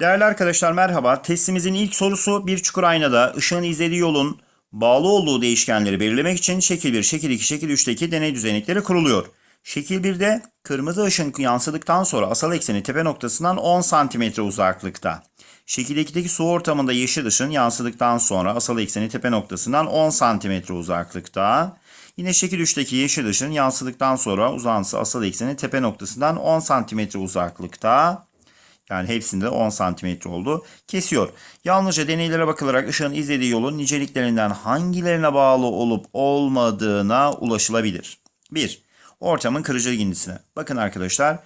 Değerli arkadaşlar merhaba. Testimizin ilk sorusu bir çukur aynada ışığın izlediği yolun bağlı olduğu değişkenleri belirlemek için şekil 1, şekil 2, şekil 3'teki deney düzenekleri kuruluyor. Şekil 1'de kırmızı ışın yansıdıktan sonra asal ekseni tepe noktasından 10 cm uzaklıkta. Şekil 2'deki su ortamında yeşil ışın yansıdıktan sonra asal ekseni tepe noktasından 10 cm uzaklıkta. Yine şekil 3'teki yeşil ışın yansıdıktan sonra uzantısı asal ekseni tepe noktasından 10 cm uzaklıkta. Yani hepsinde 10 santimetre oldu. Kesiyor. Yalnızca deneylere bakılarak ışığın izlediği yolun niceliklerinden hangilerine bağlı olup olmadığına ulaşılabilir. 1. Ortamın kırıcılık indisine. Bakın arkadaşlar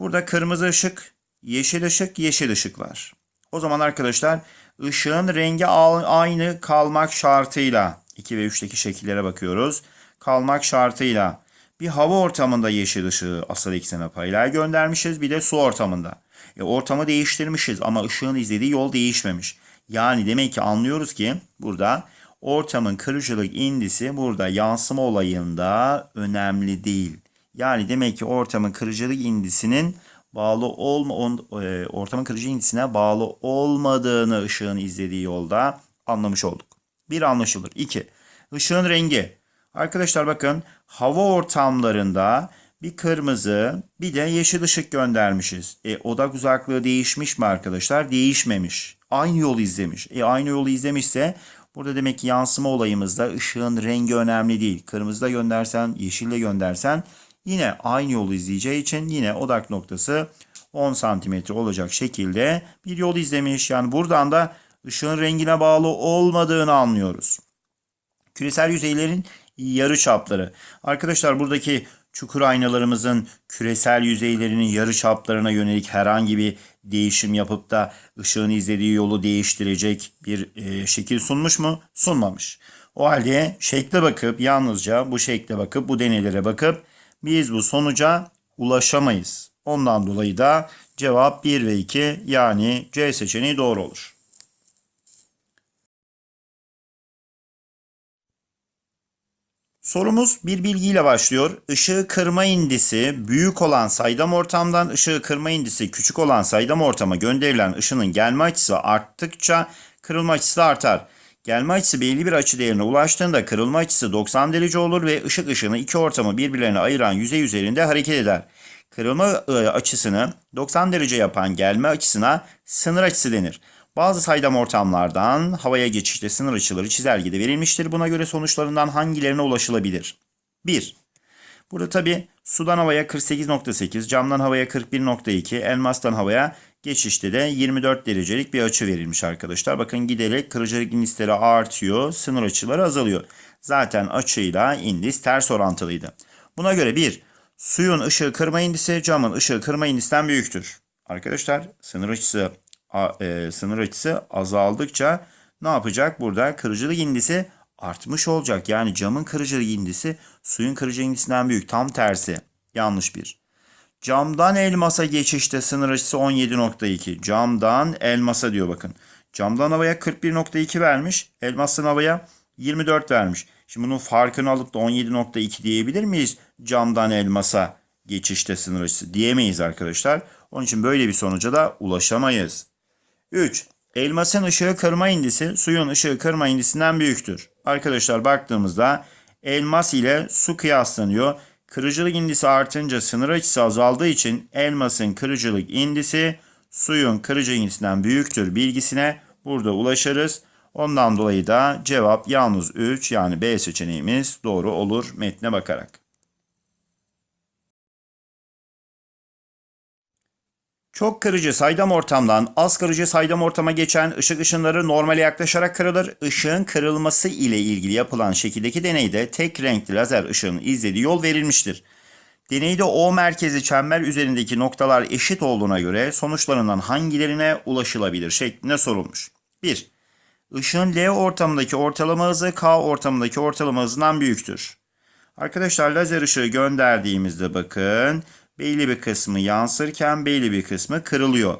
burada kırmızı ışık, yeşil ışık, yeşil ışık var. O zaman arkadaşlar ışığın rengi aynı kalmak şartıyla 2 ve 3'teki şekillere bakıyoruz. Kalmak şartıyla bir hava ortamında yeşil ışığı asal eksene payla göndermişiz. Bir de su ortamında. E, ortamı değiştirmişiz ama ışığın izlediği yol değişmemiş. Yani demek ki anlıyoruz ki burada ortamın kırıcılık indisi burada yansıma olayında önemli değil. Yani demek ki ortamın kırıcılık indisinin bağlı olma on, e, ortamın kırıcı indisine bağlı olmadığını ışığın izlediği yolda anlamış olduk. Bir anlaşılır. İki. Işığın rengi. Arkadaşlar bakın hava ortamlarında bir kırmızı bir de yeşil ışık göndermişiz. E, odak uzaklığı değişmiş mi arkadaşlar? Değişmemiş. Aynı yolu izlemiş. E, aynı yolu izlemişse burada demek ki yansıma olayımızda ışığın rengi önemli değil. Kırmızıda göndersen, yeşille göndersen yine aynı yolu izleyeceği için yine odak noktası 10 santimetre olacak şekilde bir yol izlemiş. Yani buradan da ışığın rengine bağlı olmadığını anlıyoruz. Küresel yüzeylerin yarı çapları. Arkadaşlar buradaki çukur aynalarımızın küresel yüzeylerinin yarı çaplarına yönelik herhangi bir değişim yapıp da ışığın izlediği yolu değiştirecek bir e, şekil sunmuş mu? Sunmamış. O halde şekle bakıp yalnızca bu şekle bakıp bu deneylere bakıp biz bu sonuca ulaşamayız. Ondan dolayı da cevap 1 ve 2 yani C seçeneği doğru olur. Sorumuz bir bilgiyle başlıyor. Işığı kırma indisi büyük olan saydam ortamdan ışığı kırma indisi küçük olan saydam ortama gönderilen ışının gelme açısı arttıkça kırılma açısı artar. Gelme açısı belli bir açı değerine ulaştığında kırılma açısı 90 derece olur ve ışık ışını iki ortamı birbirlerine ayıran yüzey üzerinde hareket eder. Kırılma e, açısını 90 derece yapan gelme açısına sınır açısı denir. Bazı saydam ortamlardan havaya geçişte sınır açıları çizelgede verilmiştir. Buna göre sonuçlarından hangilerine ulaşılabilir? 1. Burada tabi sudan havaya 48.8, camdan havaya 41.2, elmastan havaya geçişte de 24 derecelik bir açı verilmiş arkadaşlar. Bakın giderek kırıcılık indisleri artıyor, sınır açıları azalıyor. Zaten açıyla indis ters orantılıydı. Buna göre 1. Suyun ışığı kırma indisi camın ışığı kırma indisten büyüktür. Arkadaşlar sınır açısı e, sınır açısı azaldıkça ne yapacak? Burada kırıcılık indisi artmış olacak. Yani camın kırıcılık indisi suyun kırıcılık indisinden büyük. Tam tersi. Yanlış bir. Camdan elmasa geçişte sınır açısı 17.2. Camdan elmasa diyor bakın. Camdan havaya 41.2 vermiş. Elmastan havaya 24 vermiş. Şimdi bunun farkını alıp da 17.2 diyebilir miyiz? Camdan elmasa geçişte sınır açısı diyemeyiz arkadaşlar. Onun için böyle bir sonuca da ulaşamayız. 3. Elmasın ışığı kırma indisi suyun ışığı kırma indisinden büyüktür. Arkadaşlar baktığımızda elmas ile su kıyaslanıyor. Kırıcılık indisi artınca sınır açısı azaldığı için elmasın kırıcılık indisi suyun kırıcılık indisinden büyüktür bilgisine burada ulaşırız. Ondan dolayı da cevap yalnız 3 yani B seçeneğimiz doğru olur metne bakarak. Çok kırıcı saydam ortamdan az kırıcı saydam ortama geçen ışık ışınları normale yaklaşarak kırılır. Işığın kırılması ile ilgili yapılan şekildeki deneyde tek renkli lazer ışığın izlediği yol verilmiştir. Deneyde O merkezi çember üzerindeki noktalar eşit olduğuna göre sonuçlarından hangilerine ulaşılabilir şeklinde sorulmuş. 1. Işığın L ortamındaki ortalama hızı K ortamındaki ortalama hızından büyüktür. Arkadaşlar lazer ışığı gönderdiğimizde bakın belli bir kısmı yansırken belli bir kısmı kırılıyor.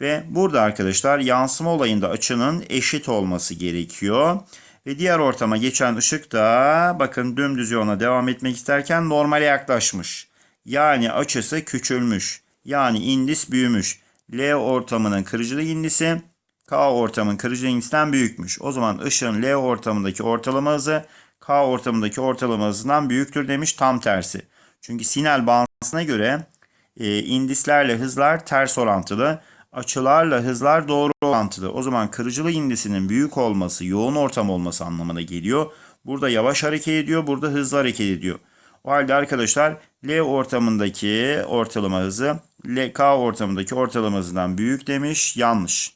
Ve burada arkadaşlar yansıma olayında açının eşit olması gerekiyor. Ve diğer ortama geçen ışık da bakın dümdüz yoluna devam etmek isterken normale yaklaşmış. Yani açısı küçülmüş. Yani indis büyümüş. L ortamının kırıcılık indisi K ortamın kırıcılık indisinden büyükmüş. O zaman ışığın L ortamındaki ortalama hızı K ortamındaki ortalama hızından büyüktür demiş tam tersi. Çünkü sinel bağıntısına göre e, indislerle hızlar ters orantılı. Açılarla hızlar doğru orantılı. O zaman kırıcılık indisinin büyük olması, yoğun ortam olması anlamına geliyor. Burada yavaş hareket ediyor, burada hızlı hareket ediyor. O halde arkadaşlar L ortamındaki ortalama hızı LK ortamındaki ortalama hızından büyük demiş. Yanlış.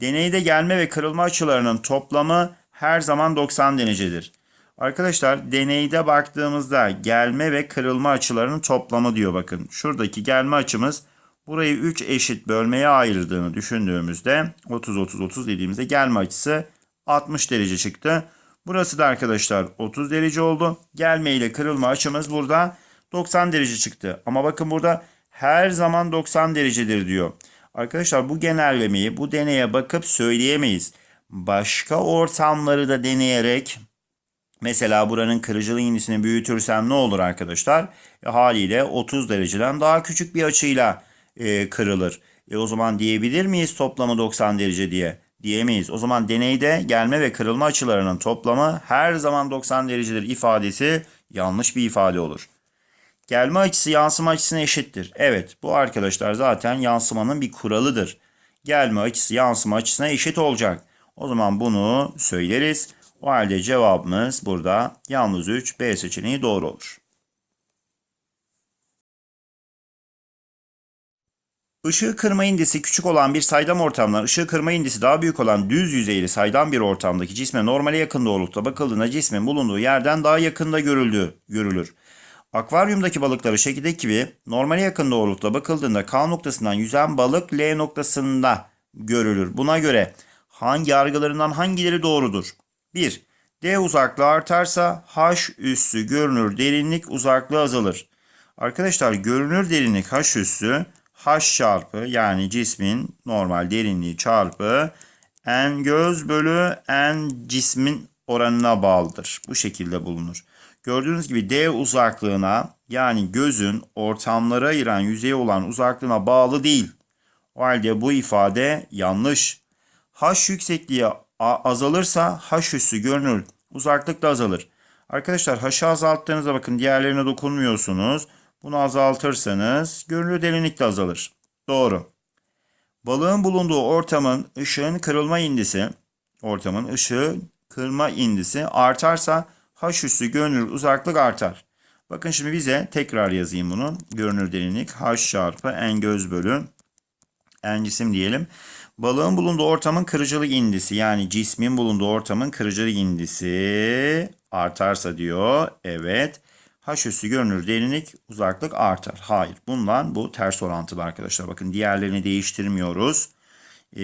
Deneyde gelme ve kırılma açılarının toplamı her zaman 90 derecedir. Arkadaşlar deneyde baktığımızda gelme ve kırılma açılarının toplamı diyor bakın. Şuradaki gelme açımız burayı 3 eşit bölmeye ayrıldığını düşündüğümüzde 30 30 30 dediğimizde gelme açısı 60 derece çıktı. Burası da arkadaşlar 30 derece oldu. Gelme ile kırılma açımız burada 90 derece çıktı. Ama bakın burada her zaman 90 derecedir diyor. Arkadaşlar bu genellemeyi bu deneye bakıp söyleyemeyiz. Başka ortamları da deneyerek mesela buranın kırıcılık indisini büyütürsem ne olur arkadaşlar? E, haliyle 30 dereceden daha küçük bir açıyla e, kırılır. E, o zaman diyebilir miyiz toplamı 90 derece diye? Diyemeyiz. O zaman deneyde gelme ve kırılma açılarının toplamı her zaman 90 derecedir ifadesi yanlış bir ifade olur. Gelme açısı yansıma açısına eşittir. Evet bu arkadaşlar zaten yansımanın bir kuralıdır. Gelme açısı yansıma açısına eşit olacak. O zaman bunu söyleriz. O halde cevabımız burada yalnız 3 B seçeneği doğru olur. Işığı kırma indisi küçük olan bir saydam ortamdan ışığı kırma indisi daha büyük olan düz yüzeyli saydam bir ortamdaki cisme normale yakın doğrultuda bakıldığında cismin bulunduğu yerden daha yakında görüldüğü görülür. Akvaryumdaki balıkları şekildeki gibi normale yakın doğrultuda bakıldığında K noktasından yüzen balık L noktasında görülür. Buna göre hangi yargılarından hangileri doğrudur? 1. D uzaklığı artarsa H üssü görünür derinlik uzaklığı azalır. Arkadaşlar görünür derinlik H üssü H çarpı yani cismin normal derinliği çarpı n göz bölü n cismin oranına bağlıdır. Bu şekilde bulunur. Gördüğünüz gibi D uzaklığına yani gözün ortamlara ayıran yüzeye olan uzaklığına bağlı değil. O halde bu ifade yanlış. H yüksekliği azalırsa H üssü görünür. Uzaklık da azalır. Arkadaşlar H'ı azalttığınızda bakın diğerlerine dokunmuyorsunuz. Bunu azaltırsanız görünür derinlik de azalır. Doğru. Balığın bulunduğu ortamın ışığın kırılma indisi, ortamın ışığı kırma indisi artarsa H üssü görünür uzaklık artar. Bakın şimdi bize tekrar yazayım bunu. Görünür derinlik H çarpı n göz bölü n cisim diyelim. Balığın bulunduğu ortamın kırıcılık indisi yani cismin bulunduğu ortamın kırıcılık indisi artarsa diyor. Evet. H üssü görünür derinlik uzaklık artar. Hayır. Bundan bu ters orantılı arkadaşlar. Bakın diğerlerini değiştirmiyoruz. E,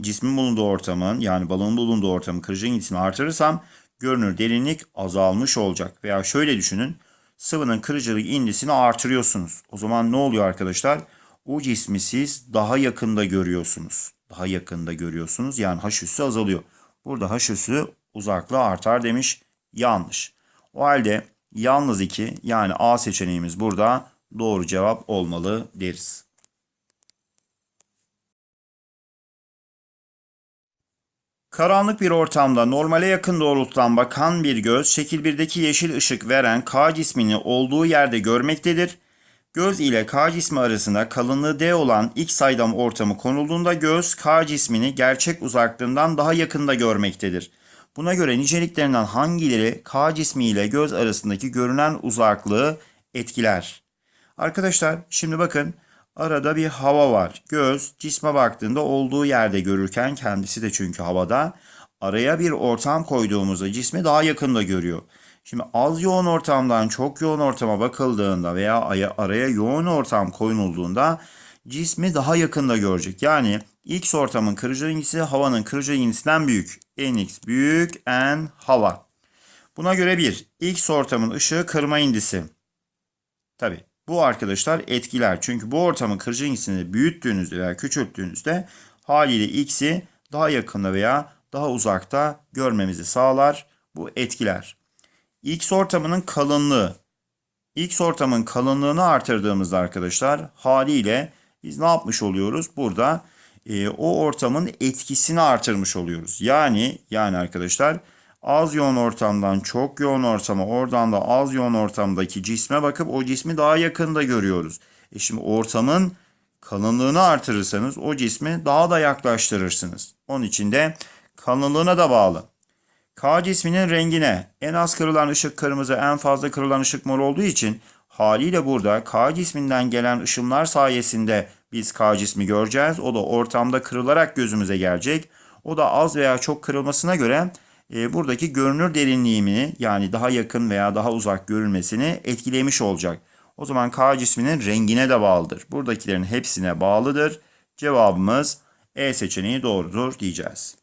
cismin bulunduğu ortamın yani balığın bulunduğu ortamın kırıcılık indisini artırırsam görünür derinlik azalmış olacak. Veya şöyle düşünün. Sıvının kırıcılık indisini artırıyorsunuz. O zaman ne oluyor arkadaşlar? O cismi siz daha yakında görüyorsunuz. Daha yakında görüyorsunuz. Yani H üssü azalıyor. Burada H üssü uzaklığı artar demiş. Yanlış. O halde yalnız 2 yani A seçeneğimiz burada doğru cevap olmalı deriz. Karanlık bir ortamda normale yakın doğrultudan bakan bir göz şekil 1'deki yeşil ışık veren K cismini olduğu yerde görmektedir. Göz ile K cismi arasında kalınlığı D olan X saydam ortamı konulduğunda göz K cismini gerçek uzaklığından daha yakında görmektedir. Buna göre niceliklerinden hangileri K cismi ile göz arasındaki görünen uzaklığı etkiler? Arkadaşlar şimdi bakın arada bir hava var. Göz cisme baktığında olduğu yerde görürken kendisi de çünkü havada araya bir ortam koyduğumuzda cismi daha yakında görüyor. Şimdi az yoğun ortamdan çok yoğun ortama bakıldığında veya araya yoğun ortam koyulduğunda cismi daha yakında görecek. Yani X ortamın kırıcı indisi havanın kırıcı indisinden büyük. Nx büyük, N hava. Buna göre bir, X ortamın ışığı kırma indisi. Tabi bu arkadaşlar etkiler. Çünkü bu ortamın kırıcı indisini büyüttüğünüzde veya küçülttüğünüzde haliyle X'i daha yakında veya daha uzakta görmemizi sağlar. Bu etkiler. X ortamının kalınlığı. X ortamın kalınlığını artırdığımızda arkadaşlar haliyle biz ne yapmış oluyoruz? Burada e, o ortamın etkisini artırmış oluyoruz. Yani yani arkadaşlar az yoğun ortamdan çok yoğun ortama oradan da az yoğun ortamdaki cisme bakıp o cismi daha yakında görüyoruz. E şimdi ortamın kalınlığını artırırsanız o cismi daha da yaklaştırırsınız. Onun için de kalınlığına da bağlı. K cisminin rengine en az kırılan ışık kırmızı, en fazla kırılan ışık mor olduğu için haliyle burada K cisminden gelen ışınlar sayesinde biz K cismi göreceğiz. O da ortamda kırılarak gözümüze gelecek. O da az veya çok kırılmasına göre e, buradaki görünür derinliğini yani daha yakın veya daha uzak görülmesini etkilemiş olacak. O zaman K cisminin rengine de bağlıdır. Buradakilerin hepsine bağlıdır. Cevabımız E seçeneği doğrudur diyeceğiz.